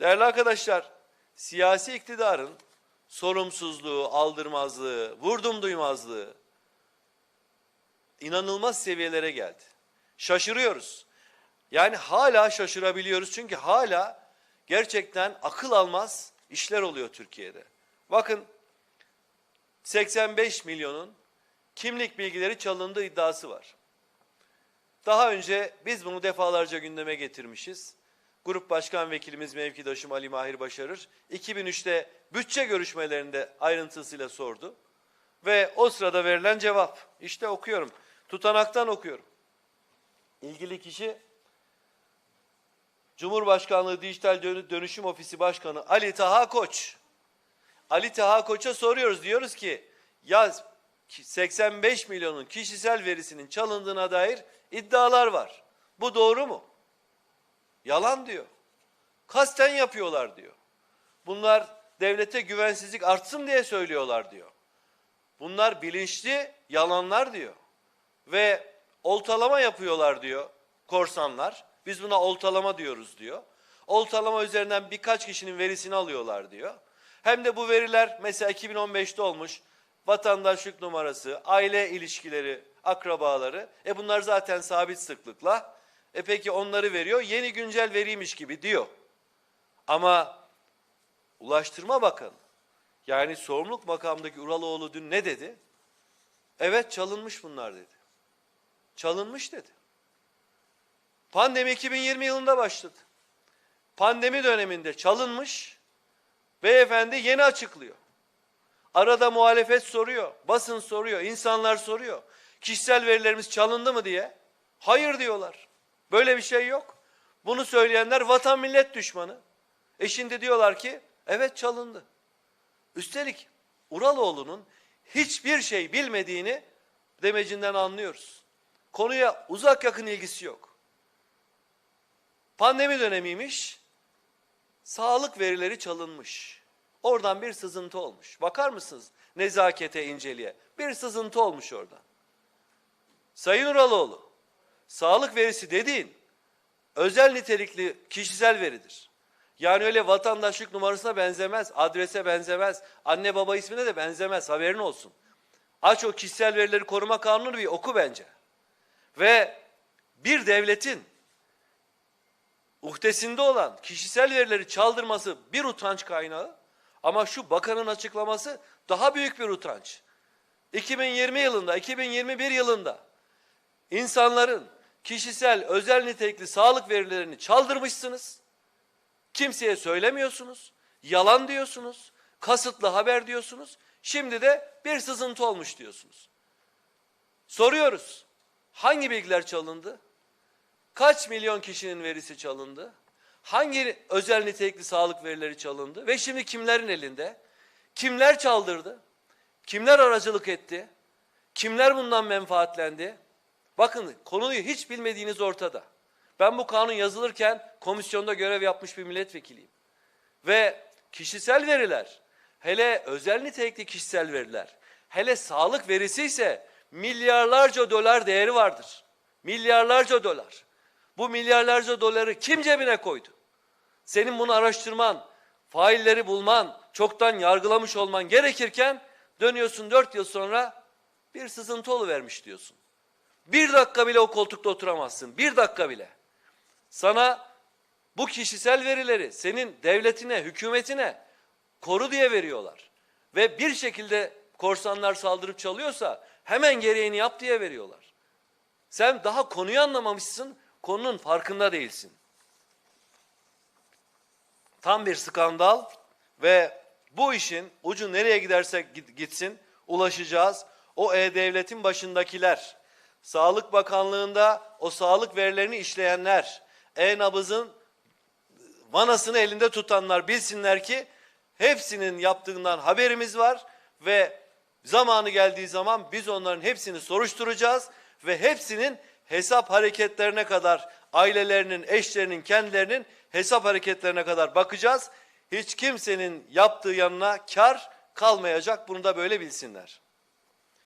Değerli arkadaşlar, siyasi iktidarın sorumsuzluğu, aldırmazlığı, vurdum duymazlığı inanılmaz seviyelere geldi. Şaşırıyoruz. Yani hala şaşırabiliyoruz çünkü hala gerçekten akıl almaz işler oluyor Türkiye'de. Bakın 85 milyonun kimlik bilgileri çalındığı iddiası var. Daha önce biz bunu defalarca gündeme getirmişiz. Grup Başkan Vekilimiz mevkidaşım Ali Mahir Başarır 2003'te bütçe görüşmelerinde ayrıntısıyla sordu. Ve o sırada verilen cevap işte okuyorum. Tutanaktan okuyorum. İlgili kişi Cumhurbaşkanlığı Dijital Dönü- Dönüşüm Ofisi Başkanı Ali Taha Koç. Ali Taha Koç'a soruyoruz diyoruz ki ya 85 milyonun kişisel verisinin çalındığına dair iddialar var. Bu doğru mu? Yalan diyor. Kasten yapıyorlar diyor. Bunlar devlete güvensizlik artsın diye söylüyorlar diyor. Bunlar bilinçli yalanlar diyor. Ve oltalama yapıyorlar diyor korsanlar. Biz buna oltalama diyoruz diyor. Oltalama üzerinden birkaç kişinin verisini alıyorlar diyor. Hem de bu veriler mesela 2015'te olmuş vatandaşlık numarası, aile ilişkileri, akrabaları. E bunlar zaten sabit sıklıkla. E peki onları veriyor. Yeni güncel veriymiş gibi diyor. Ama Ulaştırma Bakanı yani sorumluluk makamındaki Uraloğlu dün ne dedi? Evet çalınmış bunlar dedi. Çalınmış dedi. Pandemi 2020 yılında başladı. Pandemi döneminde çalınmış. Beyefendi yeni açıklıyor. Arada muhalefet soruyor, basın soruyor, insanlar soruyor. Kişisel verilerimiz çalındı mı diye. Hayır diyorlar. Böyle bir şey yok. Bunu söyleyenler vatan millet düşmanı. E şimdi diyorlar ki evet çalındı. Üstelik Uraloğlu'nun hiçbir şey bilmediğini demecinden anlıyoruz. Konuya uzak yakın ilgisi yok. Pandemi dönemiymiş. Sağlık verileri çalınmış. Oradan bir sızıntı olmuş. Bakar mısınız nezakete, inceliğe? Bir sızıntı olmuş oradan. Sayın Uraloğlu, sağlık verisi dediğin özel nitelikli kişisel veridir. Yani öyle vatandaşlık numarasına benzemez, adrese benzemez, anne baba ismine de benzemez haberin olsun. Aç o kişisel verileri koruma kanunu bir oku bence. Ve bir devletin uhdesinde olan kişisel verileri çaldırması bir utanç kaynağı ama şu bakanın açıklaması daha büyük bir utanç. 2020 yılında, 2021 yılında insanların kişisel özel nitelikli sağlık verilerini çaldırmışsınız. Kimseye söylemiyorsunuz. Yalan diyorsunuz. Kasıtlı haber diyorsunuz. Şimdi de bir sızıntı olmuş diyorsunuz. Soruyoruz. Hangi bilgiler çalındı? Kaç milyon kişinin verisi çalındı? Hangi özel nitelikli sağlık verileri çalındı? Ve şimdi kimlerin elinde? Kimler çaldırdı? Kimler aracılık etti? Kimler bundan menfaatlendi? Bakın konuyu hiç bilmediğiniz ortada. Ben bu kanun yazılırken komisyonda görev yapmış bir milletvekiliyim. Ve kişisel veriler, hele özel nitelikli kişisel veriler, hele sağlık verisi ise milyarlarca dolar değeri vardır. Milyarlarca dolar. Bu milyarlarca doları kim cebine koydu? Senin bunu araştırman, failleri bulman, çoktan yargılamış olman gerekirken dönüyorsun dört yıl sonra bir sızıntı vermiş diyorsun. Bir dakika bile o koltukta oturamazsın. Bir dakika bile. Sana bu kişisel verileri senin devletine, hükümetine koru diye veriyorlar. Ve bir şekilde korsanlar saldırıp çalıyorsa hemen gereğini yap diye veriyorlar. Sen daha konuyu anlamamışsın, konunun farkında değilsin. Tam bir skandal ve bu işin ucu nereye gidersek gitsin ulaşacağız. O e-devletin başındakiler, Sağlık Bakanlığı'nda o sağlık verilerini işleyenler, e-nabızın vanasını elinde tutanlar bilsinler ki hepsinin yaptığından haberimiz var ve zamanı geldiği zaman biz onların hepsini soruşturacağız ve hepsinin hesap hareketlerine kadar ailelerinin, eşlerinin, kendilerinin hesap hareketlerine kadar bakacağız. Hiç kimsenin yaptığı yanına kar kalmayacak. Bunu da böyle bilsinler.